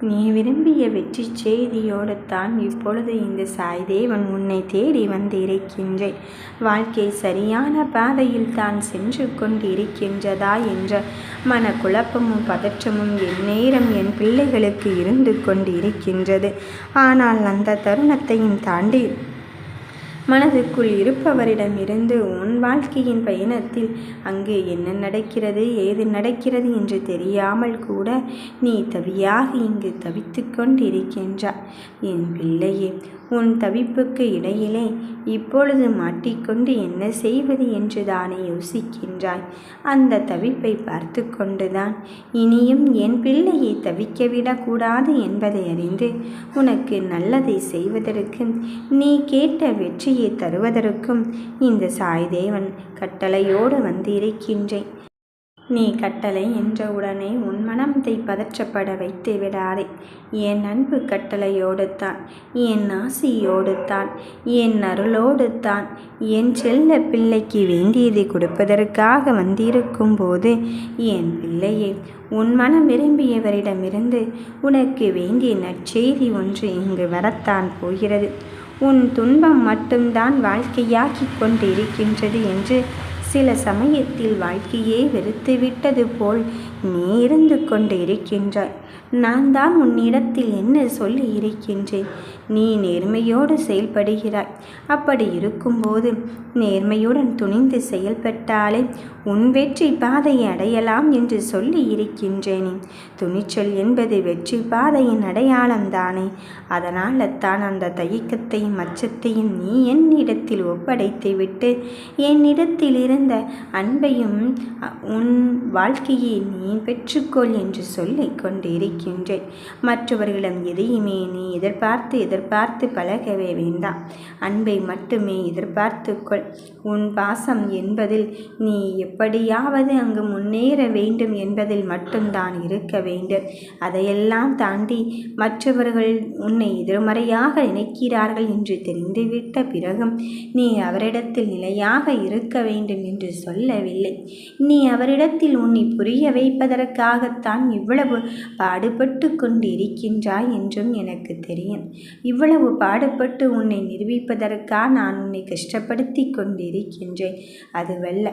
நீ விரும்பிய வெற்றி செய்தியோடு தான் இப்பொழுது இந்த சாய்தேவன் உன்னை தேடி வந்து இருக்கின்றேன் வாழ்க்கை சரியான பாதையில் தான் சென்று கொண்டு இருக்கின்றதா என்ற மன குழப்பமும் பதற்றமும் எந்நேரம் என் பிள்ளைகளுக்கு இருந்து கொண்டு இருக்கின்றது ஆனால் அந்த தருணத்தையும் தாண்டி மனதுக்குள் இருப்பவரிடமிருந்து உன் வாழ்க்கையின் பயணத்தில் அங்கே என்ன நடக்கிறது ஏது நடக்கிறது என்று தெரியாமல் கூட நீ தவியாக இங்கு தவித்து கொண்டிருக்கின்றாய். என் பிள்ளையே உன் தவிப்புக்கு இடையிலே இப்பொழுது மாட்டிக்கொண்டு என்ன செய்வது என்று தானே யோசிக்கின்றாய். அந்த தவிப்பை பார்த்து கொண்டுதான். இனியும் என் பிள்ளையை தவிக்க விடக்கூடாது என்பதை அறிந்து உனக்கு நல்லதை செய்வதற்கும் நீ கேட்ட வெற்றியை தருவதற்கும் இந்த சாய்தேவன் கட்டளையோடு வந்திருக்கின்றேன். நீ கட்டளை என்றவுடனே உன் மனத்தை பதற்றப்பட வைத்து விடாதே. என் அன்பு கட்டளையோடு தான் என் ஆசியோடு தான் என் அருளோடு தான் என் செல்ல பிள்ளைக்கு வேண்டியதை கொடுப்பதற்காக வந்திருக்கும் போது என் பிள்ளையை உன் மனம் விரும்பியவரிடமிருந்து உனக்கு வேண்டிய நற்செய்தி ஒன்று இங்கு வரத்தான் போகிறது. உன் துன்பம் மட்டும்தான் வாழ்க்கையாக்கிக் கொண்டிருக்கின்றது என்று சில சமயத்தில் வாழ்க்கையே வெறுத்துவிட்டது போல் நீ இருந்து கொண்டு இருக்கின்றாய். நான் தான் உன்னிடத்தில் என்ன சொல்லி இருக்கின்றேன்? நீ நேர்மையோடு செயல்படுகிறாய். அப்படி இருக்கும்போது நேர்மையுடன் துணிந்து செயல்பட்டாலே உன் வெற்றி பாதையை அடையலாம் என்று சொல்லி இருக்கின்றேனே. துணிச்சல் என்பது வெற்றி பாதையின் அடையாளம் தானே. அதனால் தான் அந்த தயக்கத்தையும் அச்சத்தையும் நீ என்னிடத்தில் ஒப்படைத்து விட்டு என்னிடத்தில் இருந்த அன்பையும் உன் வாழ்க்கையை நீ பெற்றுக்கொள் என்று சொல்லி கொண்டிருக்கின்றேன். மற்றவர்களிடம் எதையுமே நீ எதிர்பார்த்து எதிர்பார்த்து பழகவே வேண்டாம். அன்பை மட்டுமே எதிர்பார்த்துக்கொள். உன் பாசம் என்பதில் நீ எப்படியாவது அங்கு முன்னேற வேண்டும் என்பதில் மட்டும்தான் இருக்க வேண்டும். அதையெல்லாம் தாண்டி மற்றவர்கள் உன்னை எதிர்மறையாக நினைக்கிறார்கள் என்று தெரிந்துவிட்ட பிறகும் நீ அவரிடத்தில் நிலையாக இருக்க வேண்டும் என்று சொல்லவில்லை. நீ அவரிடத்தில் உன்னை புரிய கிடைப்பதற்காகத்தான் இவ்வளவு பாடுபட்டு கொண்டிருக்கின்றாய் என்றும் எனக்கு தெரியும். இவ்வளவு பாடுபட்டு உன்னை நிரூபிப்பதற்காக நான் உன்னை கஷ்டப்படுத்தி கொண்டிருக்கின்றேன்? அதுவல்ல.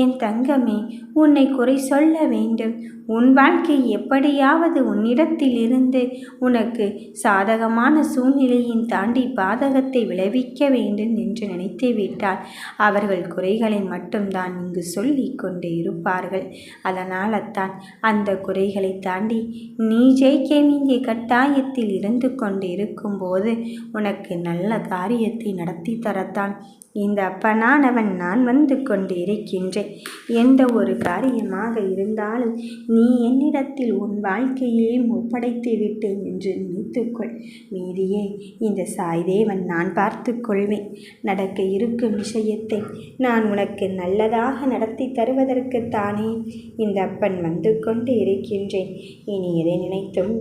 என் தங்கமே உன்னை குறை சொல்ல வேண்டும். உன் வாழ்க்கை எப்படியாவது உன்னிடத்தில் இருந்து உனக்கு சாதகமான சூழ்நிலையின் தாண்டி பாதகத்தை விளைவிக்க வேண்டும் என்று நினைத்து விட்டால் அவர்கள் குறைகளை மட்டும்தான் இங்கு சொல்லி கொண்டு இருப்பார்கள். அதனால் பார்த்தான். அந்த குறைகளை தாண்டி நீ ஜெயிக்க வேண்டிய கட்டாயத்தில் இருந்து கொண்டு இருக்கும்போது உனக்கு நல்ல காரியத்தை நடத்தி தரத்தான். இந்த அப்பனானவன் நான் வந்து கொண்டு இருக்கின்றேன் எந்த ஒரு காரியமாக இருந்தாலும் நீ என்னிடத்தில் உன் வாழ்க்கையே ஒப்படைத்து விட்டு என்று நினைத்துக்கொள். மீதியே இந்த சாய்தேவன் நான் பார்த்து கொள்வேன். நடக்க இருக்கும் விஷயத்தை நான் உனக்கு நல்லதாக நடத்தி தருவதற்குத்தானே இந்த அப்பன் வந்து கொண்டு இருக்கின்றேன் இனி எதை நினைத்தும்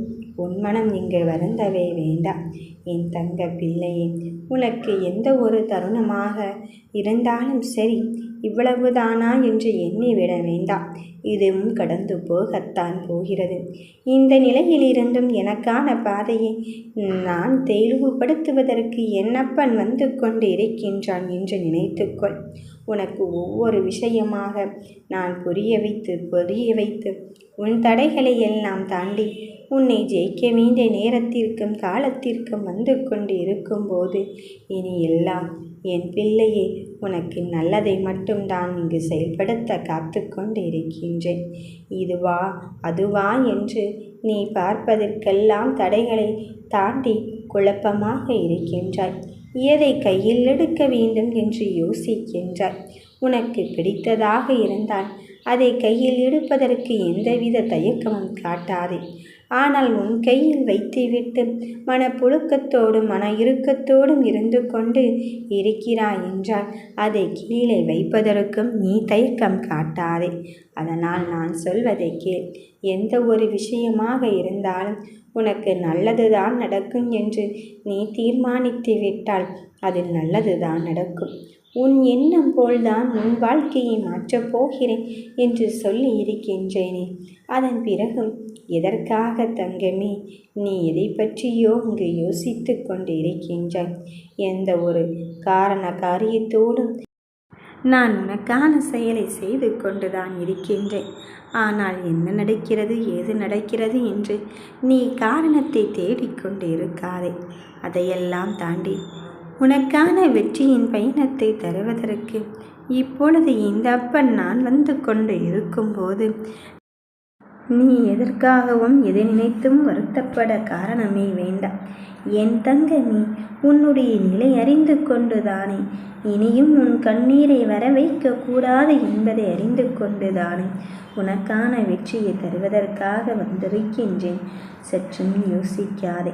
உன் மனம் இங்கு வருந்தவே வேண்டாம். என் தங்க பிள்ளையே உனக்கு எந்த ஒரு தருணமாக இருந்தாலும் சரி இவ்வளவுதானா என்று எண்ணிவிட வேண்டாம். இதுவும் கடந்து போகத்தான் போகிறது. இந்த நிலையிலிருந்தும் எனக்கான பாதையை நான் தெளிவுபடுத்துவதற்கு என்னப்பன் வந்து கொண்டு இருக்கின்றான் என்று நினைத்துக்கொள். உனக்கு ஒவ்வொரு விஷயமாக நான் புரிய வைத்து புரிய வைத்து உன் தடைகளை எல்லாம் தாண்டி உன்னை ஜெயிக்க வேண்டிய நேரத்திற்கும் காலத்திற்கும் வந்து கொண்டு இருக்கும்போது இனி எல்லாம் என் பிள்ளையை உனக்கு நல்லதை மட்டும்தான் இங்கு செயல்படுத்த காத்து கொண்டு இருக்கின்றேன் இதுவா அதுவா என்று நீ பார்ப்பதற்கெல்லாம் தடைகளை தாண்டி குழப்பமாக இருக்கின்றாய். எதை கையில் எடுக்க வேண்டும் என்று யோசிக்கின்றாய். உனக்கு பிடித்ததாக இருந்தால் அதை கையில் எடுப்பதற்கு எந்தவித தயக்கமும் காட்டாதே. ஆனால் உன் கையில் வைத்துவிட்டு மனப்புழுக்கத்தோடும் மன இறுக்கத்தோடும் இருந்து கொண்டு இருக்கிறாய் என்றால் அதை கீழே வைப்பதற்கும் நீ தயக்கம் காட்டாதே. அதனால் நான் சொல்வதை கேள். எந்த ஒரு விஷயமாக இருந்தாலும் உனக்கு நல்லதுதான் நடக்கும் என்று நீ தீர்மானித்து விட்டால் அது நல்லதுதான் நடக்கும். உன் எண்ணம் போல்தான் உன் வாழ்க்கையை மாற்றப் போகிறேன் என்று சொல்லி இருக்கின்றேனே. அதன் பிறகும் எதற்காக தங்கமே நீ எதை பற்றியோ இங்கு யோசித்து கொண்டு இருக்கின்றாய் எந்த ஒரு காரண காரியத்தோடும் நான் உனக்கான செயலை செய்து கொண்டுதான் இருக்கின்றேன். ஆனால் என்ன நடக்கிறது ஏது நடக்கிறது என்று நீ காரணத்தை தேடிக்கொண்டு இருக்காதே அதையெல்லாம் தாண்டி உனக்கான வெற்றியின் பயணத்தை தருவதற்கு. இப்பொழுது இந்த அப்பன் நான் வந்து கொண்டு இருக்கும்போது நீ எதற்காகவும் எதை நினைத்தும் வருத்தப்பட காரணமே வேண்டாம். என் தங்க நீ உன்னுடைய நிலை அறிந்து கொண்டுதானே. இனியும் உன் கண்ணீரை வர வைக்க கூடாது என்பதை அறிந்து கொண்டுதானே. உனக்கான வெற்றியை தருவதற்காக வந்திருக்கின்றேன். சற்றும் யோசிக்காதே.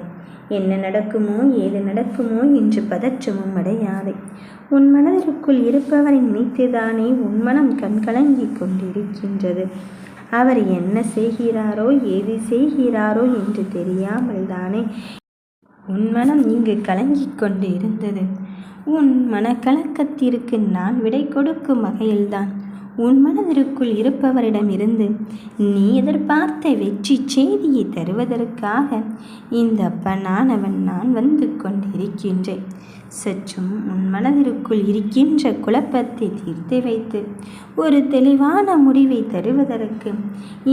என்ன நடக்குமோ ஏது நடக்குமோ என்று பதற்றமும் அடையாதே. உன் மனதிற்குள் இருப்பவரை நினைத்துதானே உன் மனம் கண்கலங்கிக் கொண்டிருக்கின்றது. அவர் என்ன செய்கிறாரோ ஏது செய்கிறாரோ என்று தெரியாமல் தானே உன் மனம் இங்கு கலங்கிக் கொண்டு இருந்தது. உன் மனக்கலக்கத்திற்கு நான் விடை கொடுக்கும் வகையில்தான். உன் மனதிற்குள் இருப்பவரிடமிருந்து நீ எதிர்பார்த்த வெற்றி செய்தியை தருவதற்காக இந்த அப்பனானவன் நான் வந்து கொண்டிருக்கின்றேன். சற்றும் உன் மனதிற்குள் இருக்கின்ற குழப்பத்தை தீர்த்து வைத்து ஒரு தெளிவான முடிவை தருவதற்கு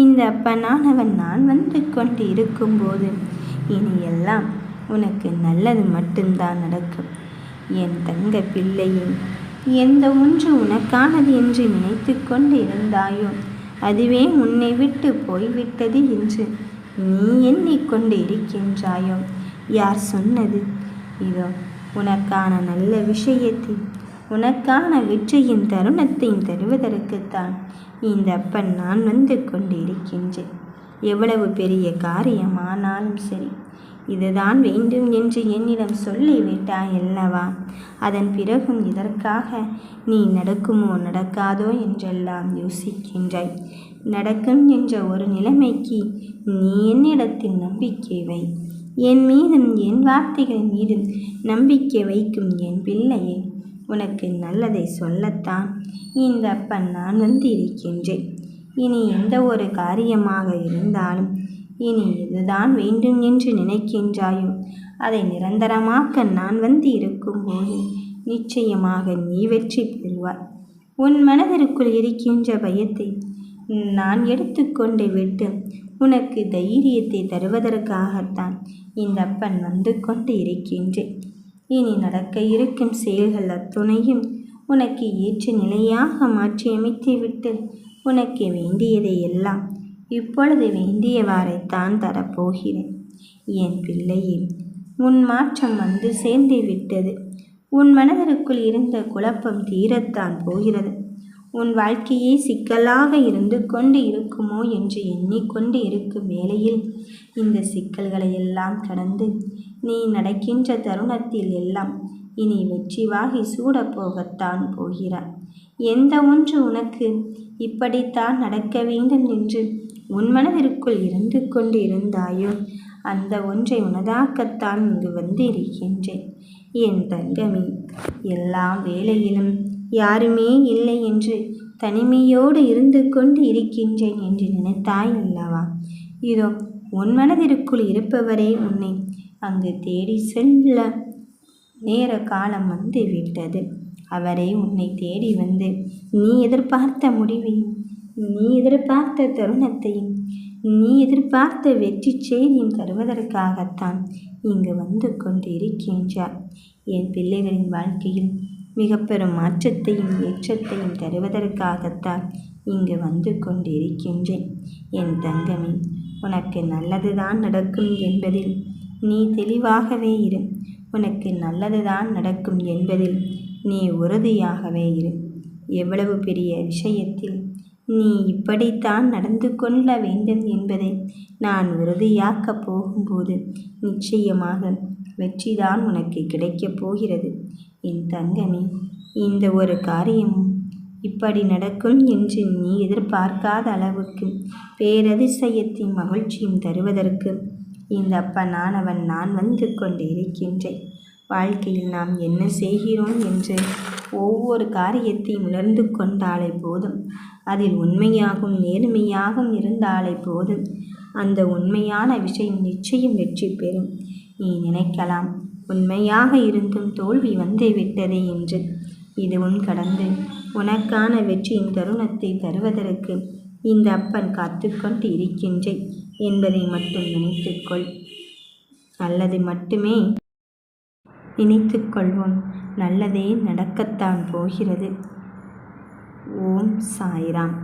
இந்த அப்பனானவன் நான் வந்து கொண்டு இருக்கும்போது இனி எல்லாம் உனக்கு நல்லது மட்டும்தான் நடக்கும். என் தங்க பிள்ளையின் எந்த ஒன்று உனக்கானது என்று நினைத்து கொண்டு இருந்தாயோ அதுவே உன்னை விட்டு போய்விட்டது என்று நீ எண்ணிக்கொண்டு இருக்கின்றாயோ யார் சொன்னது? இதோ உனக்கான நல்ல விஷயத்தை உனக்கான வெற்றியின் தருணத்தையும் தருவதற்குத்தான் இந்த அப்பன் நான் வந்து கொண்டு இருக்கின்றேன் எவ்வளவு பெரிய காரியமானாலும் சரி இதுதான் வேண்டும் என்று என்னிடம் சொல்லிவிட்டாய் அல்லவா? அதன் பிறகும் இதற்காக நீ நடக்குமோ நடக்காதோ என்றெல்லாம் யோசிக்கின்றாய். நடக்கும் என்ற ஒரு நிலைமைக்கு நீ என்னிடத்தில் நம்பிக்கை வை. என் மீதும் என் வார்த்தைகள் மீதும் நம்பிக்கை வைக்கும் என் பிள்ளையை உனக்கு நல்லதை சொல்லத்தான் இந்த அப்பன் நான் வந்து இருக்கின்றேன் இனி எந்த ஒரு காரியமாக இருந்தாலும் இனி இதுதான் வேண்டும் என்று நினைக்கின்றாயோ? அதை நிரந்தரமாக்க நான் வந்து இருக்கும்போது நிச்சயமாக நீ வெற்றி பெறுவாய். உன் மனதிற்குள் இருக்கின்ற பயத்தை நான் எடுத்துக்கொண்டு விட்டு உனக்கு தைரியத்தை தருவதற்காகத்தான் இந்த அப்பன் வந்து கொண்டு இருக்கின்றேன். இனி நடக்க இருக்கும் செயல்கள் அத்துணையும் உனக்கு ஏற்ற நிலையாக மாற்றியமைத்து விட்டு உனக்கு வேண்டியதை எல்லாம் இப்பொழுது வேண்டியவாறைத்தான் தரப்போகிறேன். என் பிள்ளையே உன் மாற்றம் வந்து சேர்ந்து விட்டது. உன் மனதிற்குள் இருந்த குழப்பம் தீரத்தான் போகிறது. உன் வாழ்க்கையே சிக்கலாக இருந்து கொண்டு இருக்குமோ என்று எண்ணிக்கொண்டு இருக்கும் வேளையில் இந்த சிக்கல்களை எல்லாம் கடந்து நீ நடக்கின்ற தருணத்தில் எல்லாம் இனி வெற்றி வாகி சூடப்போகத்தான் போகிறார் எந்த ஒன்று உனக்கு இப்படித்தான் நடக்க வேண்டும் என்று உன் மனதிற்குள் இருந்து கொண்டு இருந்தாயோ? அந்த ஒன்றை உனதாக்கத்தான் இங்கு வந்து இருக்கின்றேன் என் தங்கமே எல்லா வேளையிலும் யாருமே இல்லை என்று தனிமையோடு இருந்து கொண்டு இருக்கின்றேன் என்று நினைத்தாய் அல்லவா? இதோ உன் மனதிற்குள் இருப்பவரே உன்னை அங்கு தேடி செல்ல நேர காலம் வந்து விட்டது அவரே உன்னை தேடி வந்து நீ எதிர்பார்த்த முடிவை நீ எதிர்பார்த்த தருணத்தையும் நீ எதிர்பார்த்த வெற்றி செய்தியும் தருவதற்காகத்தான் இங்கு வந்து கொண்டிருக்கின்றார். என் பிள்ளைகளின் வாழ்க்கையில் மிக பெரும் மாற்றத்தையும் ஏற்றத்தையும் தருவதற்காகத்தான் இங்கு வந்து கொண்டிருக்கின்றேன். என் தங்கமே உனக்கு நல்லதுதான் நடக்கும் என்பதில் நீ தெளிவாகவே இரு. உனக்கு நல்லதுதான் நடக்கும் என்பதில் நீ உறுதியாகவே இரு. எவ்வளவு பெரிய விஷயத்தில் நீ இப்படித்தான் நடந்து கொள்ள வேண்டும் என்பதை நான் உறுதியாக்கப் போகும்போது நிச்சயமாக வெற்றிதான் உனக்கு கிடைக்கப் போகிறது. என் தங்கமே இந்த ஒரு காரியமும் இப்படி நடக்கும் என்று நீ எதிர்பார்க்காத அளவுக்கு பேரதிசயத்தின் மகிழ்ச்சியும் தருவதற்கு இந்த அப்பனானவன் நான் வந்து கொண்டு இருக்கின்றேன் வாழ்க்கையில் நாம் என்ன செய்கிறோம் என்று ஒவ்வொரு காரியத்தையும் உணர்ந்து கொண்டாலே போதும். அதில் உண்மையாகும் நேர்மையாகவும் இருந்தாலே போதும். அந்த உண்மையான விஷயம் நிச்சயம் வெற்றி பெறும். நீ நினைக்கலாம் உண்மையாக இருந்தும் தோல்வி வந்து விட்டதே என்று. இதுவும் கடந்து உனக்கான வெற்றியின் தருணத்தை தருவதற்கு இந்த அப்பன் காத்துக்கொண்டு இருக்கின்றேன் என்பதை மட்டும் நினைத்துக்கொள் நல்லது மட்டுமே. நினைத்துக்கொள்வோம் நல்லதே நடக்கத்தான் போகிறது. ஓம் சாய்ராம்.